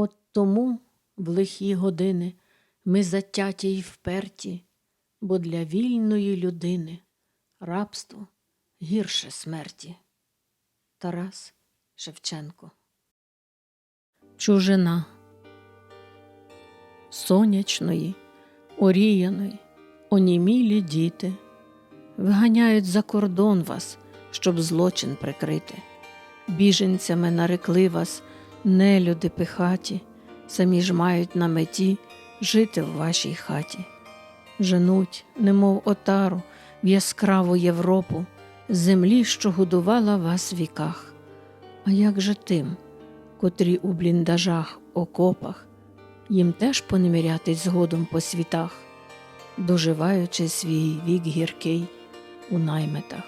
От тому в лихі години ми затяті й вперті, бо для вільної людини рабство гірше смерті. Тарас Шевченко Чужина сонячної, оріяної, онімілі діти виганяють за кордон вас, щоб злочин прикрити. Біженцями нарекли вас нелюди пихаті, самі ж мають на меті жити в вашій хаті. Женуть, немов отару, в яскраву Європу, землі, що годувала вас в віках. А як же тим, котрі у бліндажах, окопах, їм теж понемірятись згодом по світах, доживаючи свій вік гіркий у наймитах?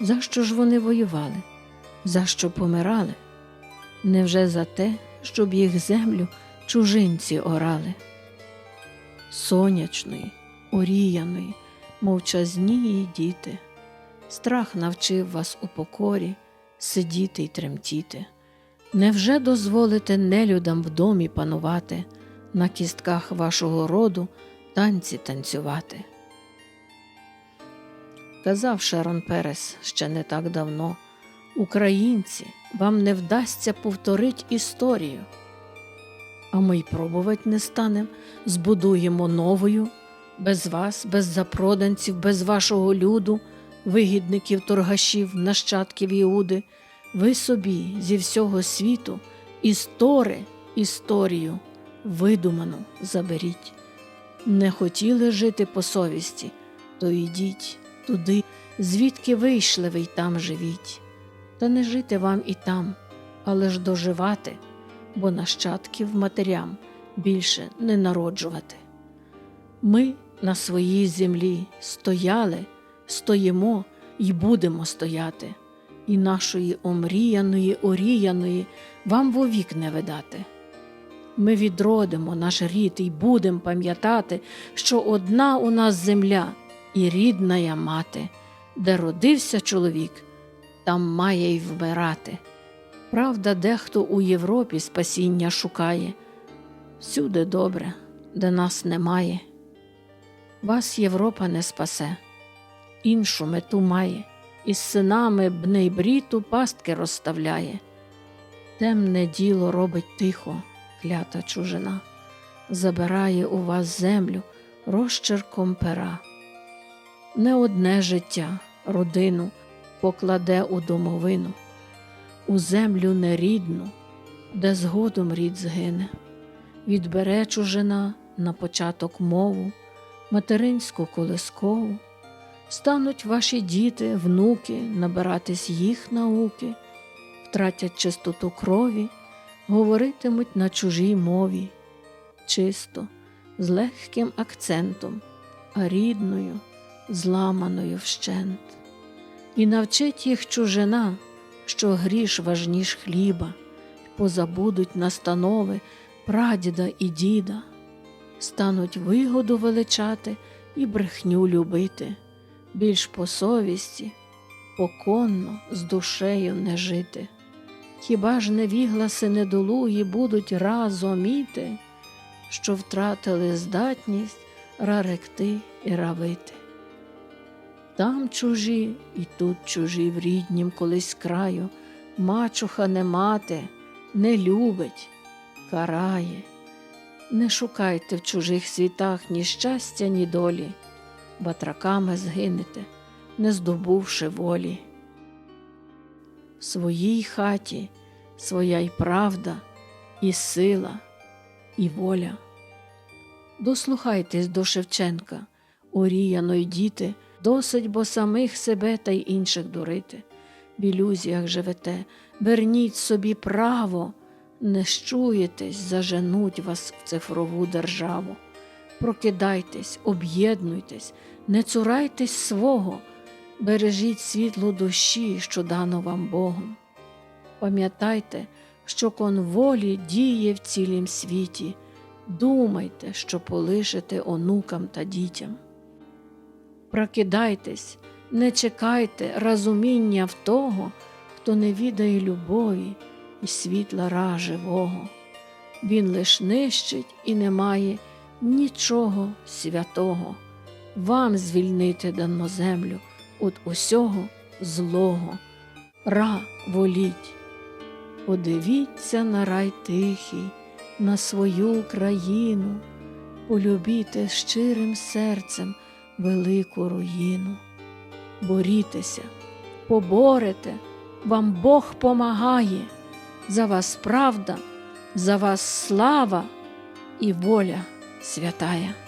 За що ж вони воювали? За що помирали? Невже за те, щоб їх землю чужинці орали? Сонячної, оріяної, мовчазнії діти, страх навчив вас у покорі сидіти й тремтіти. Невже дозволите нелюдам в домі панувати, на кістках вашого роду танці танцювати? Казав Шерон Перес ще не так давно. Українці, вам не вдасться повторить історію. А ми й пробувати не станем, збудуємо новою, без вас, без запроданців, без вашого люду, вигідників, торгашів, нащадків Іуди, ви собі зі всього світу істори, історію видуману заберіть. Не хотіли жити по совісті, то йдіть туди, звідки вийшли ви й там живіть. Та не жити вам і там, але ж доживати, бо нащадків матерям більше не народжувати. Ми на своїй землі стояли, стоїмо і будемо стояти, і нашої омріяної, оріяної вам вовік не видати. Ми відродимо наш рід і будем пам'ятати, що одна у нас земля і рідна я мати, де родився чоловік, там має й вмирати. Правда, дехто у Європі спасіння шукає, всюди добре, де нас немає. Вас Європа не спасе, іншу мету має, із синами бнейбріту пастки розставляє. Темне діло робить тихо, клята чужина, забирає у вас землю розчерком пера. Не одне життя, родину покладе у домовину, у землю нерідну, де згодом рід згине, відбере чужина на початок мову, материнську колискову, стануть ваші діти, внуки, набиратись їх науки, втратять чистоту крові, говоритимуть на чужій мові, чисто, з легким акцентом, а рідною, зламаною вщент. І навчить їх чужина, що гріш важніш хліба, позабудуть настанови прадіда і діда, стануть вигоду величати і брехню любити, більш по совісті, поконно з душею не жити. Хіба ж невігласи недолугі будуть разоміти, що втратили здатність раректи і равити? Там чужі і тут чужі в ріднім колись краю, мачуха не мати, не любить, карає. Не шукайте в чужих світах ні щастя, ні долі, батраками згинете, не здобувши волі. В своїй хаті своя й правда, і сила, і воля. Дослухайтесь до Шевченка, оріяної діти. Досить бо самих себе та й інших дурити. В ілюзіях живете, верніть собі право, не щуєтесь, заженуть вас в цифрову державу. Прокидайтесь, об'єднуйтесь, не цурайтесь свого, бережіть світло душі, що дано вам Богом. Пам'ятайте, що конволі діє в цілім світі, думайте, що полишите онукам та дітям. Прокидайтесь, не чекайте розуміння в того, хто не відає любові і світла ра живого. він лиш нищить і немає нічого святого. Вам звільнити дано землю від усього злого. Ра воліть. Подивіться на рай тихий, на свою країну, полюбіте щирим серцем велику руїну. Борітеся, поборете, вам Бог помагає, за вас правда, за вас слава і воля святая.